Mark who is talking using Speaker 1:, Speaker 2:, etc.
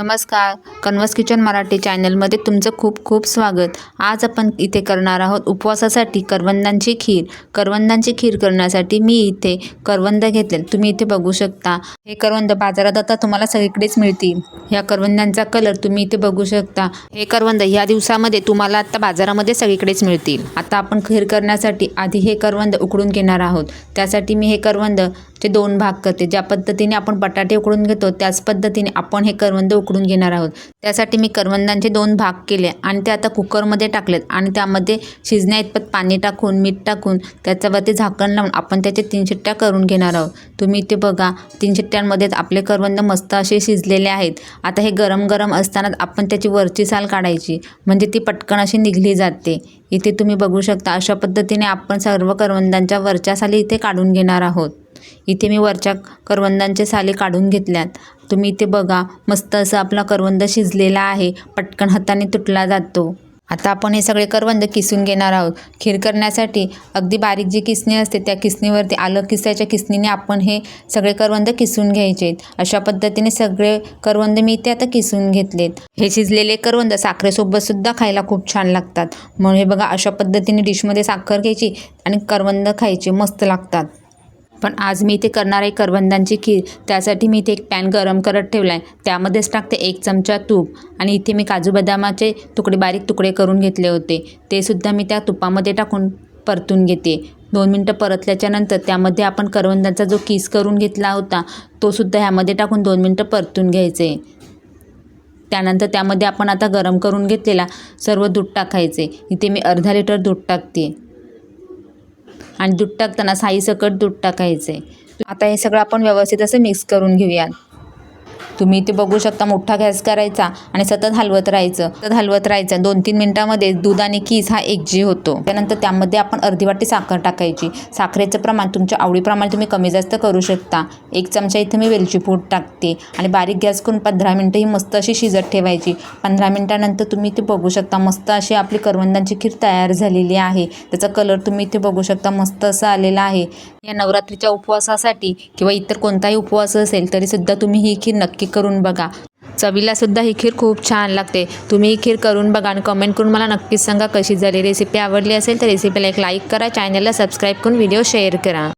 Speaker 1: नमस्कार. कन्वस किचन मराठी चॅनलमध्ये तुमचं खूप खूप स्वागत. आज आपण इथे करणार आहोत उपवासासाठी करवंदांची खीर. करवंदांची खीर करण्यासाठी मी इथे करवंद घेतले. तुम्ही इथे बघू शकता. हे करवंद बाजारात आता तुम्हाला सगळीकडेच मिळतील. या करवंदांचा कलर तुम्ही इथे बघू शकता. हे करवंद ह्या दिवसामध्ये तुम्हाला आता बाजारामध्ये सगळीकडेच मिळतील. आता आपण खीर करण्यासाठी आधी हे करवंद उकडून घेणार आहोत. त्यासाठी मी हे करवंद चे दोन भाग करते. ज्या पद्धतीने आपण बटाटे उकडून घेतो त्याच पद्धतीने आपण हे करवंद उकडून घेणार आहोत. त्यासाठी मी करवंदांचे दोन भाग केले आणि ते आता कुकरमध्ये टाकलेत आणि त्यामध्ये शिजण्या इतपत पाणी टाकून मीठ टाकून त्याच्यावरती झाकण लावून आपण त्याचे तीन शिट्ट्या करून घेणार आहोत. तुम्ही इथे बघा तीन शिट्ट्यांमध्येच आपले करवंद मस्त असे शिजलेले आहेत. आता हे गरम गरम असतानाच आपण त्याची वरची साल काढायची म्हणजे ती पटकन अशी निघली जाते. इथे तुम्ही बघू शकता अशा पद्धतीने आपण सर्व करवंदांच्या वरच्या साली इथे काढून घेणार आहोत. इथे मी वरच्या करवंदांचे साले काढून घेतल्यात. तुम्ही इथे बघा मस्त असं आपला करवंद शिजलेला आहे पटकन हाताने तुटला जातो. आता आपण हे सगळे करवंद किसून घेणार आहोत. खीर करण्यासाठी अगदी बारीक जी किसणी असते त्या किसणीवरती आलं किसायच्या किसणीने आपण हे सगळे करवंद किसून घ्यायचे अशा पद्धतीने सगळे करवंद मी इथे आता किसून घेतलेत. हे शिजलेले करवंद साखरेसोबतसुद्धा खायला खूप छान लागतात. म्हणून हे बघा अशा पद्धतीने डिशमध्ये साखर घ्यायची आणि करवंद खायचे मस्त लागतात. पण आज मी इथे करणार आहे करवंदांची खीर. त्यासाठी मी इथे एक पॅन गरम करत ठेवला आहे त्यामध्येच टाकते एक चमचा तूप. आणि इथे मी काजू बदामाचे तुकडे बारीक तुकडे करून घेतले होते. ते सुद्धा मी त्या तुपामध्ये टाकून परतून घेते. दोन मिनटं परतल्याच्यानंतर त्यामध्ये आपण करवंदांचा जो किस करून घेतला होता तो सुद्धा ह्यामध्ये टाकून दोन मिनटं परतून घ्यायचे. त्यानंतर त्यामध्ये आपण आता गरम करून घेतलेला सर्व दूध टाकायचे. इथे मी अर्धा लिटर दूध टाकते. आणि दूध टाकताना साईसकट दूध आहे आता हे सगळं आपण व्यवस्थित असं मिक्स करून घेऊयात. तुम्ही इथे बघू शकता मोठा गॅस करायचा आणि सतत हलवत राहायचं. सतत हलवत राहायचं. दोन तीन मिनटामध्ये दूध आणि कीस हा एकजीव होतो. त्यानंतर त्यामध्ये आपण अर्धी वाटी साखर टाकायची. साखरेचं प्रमाण तुमच्या आवडीप्रमाणे तुम्ही कमी जास्त करू शकता. एक चमचा इथे मी वेलची पूड टाकते आणि बारीक गॅस करून पंधरा मिनटं ही मस्त अशी शिजत ठेवायची. पंधरा मिनटानंतर तुम्ही इथे बघू शकता मस्त अशी आपली करवंदांची खीर तयार झालेली आहे. त्याचा कलर तुम्ही इथे बघू शकता मस्त असा आलेला आहे. या नवरात्रीच्या उपवासासाठी किंवा इतर कोणताही उपवास असेल तरीसुद्धा तुम्ही ही खीर नक्की करून बघा. चवीला सुद्धा ही खीर खूप छान लागते. तुम्ही ही खीर करून बघा आणि कमेंट करून मला नक्कीच सांगा कशी झाली रेसिपी आवडली असेल तर रेसिपीला एक लाईक करा. चॅनलला सबस्क्राईब करून व्हिडिओ शेअर करा.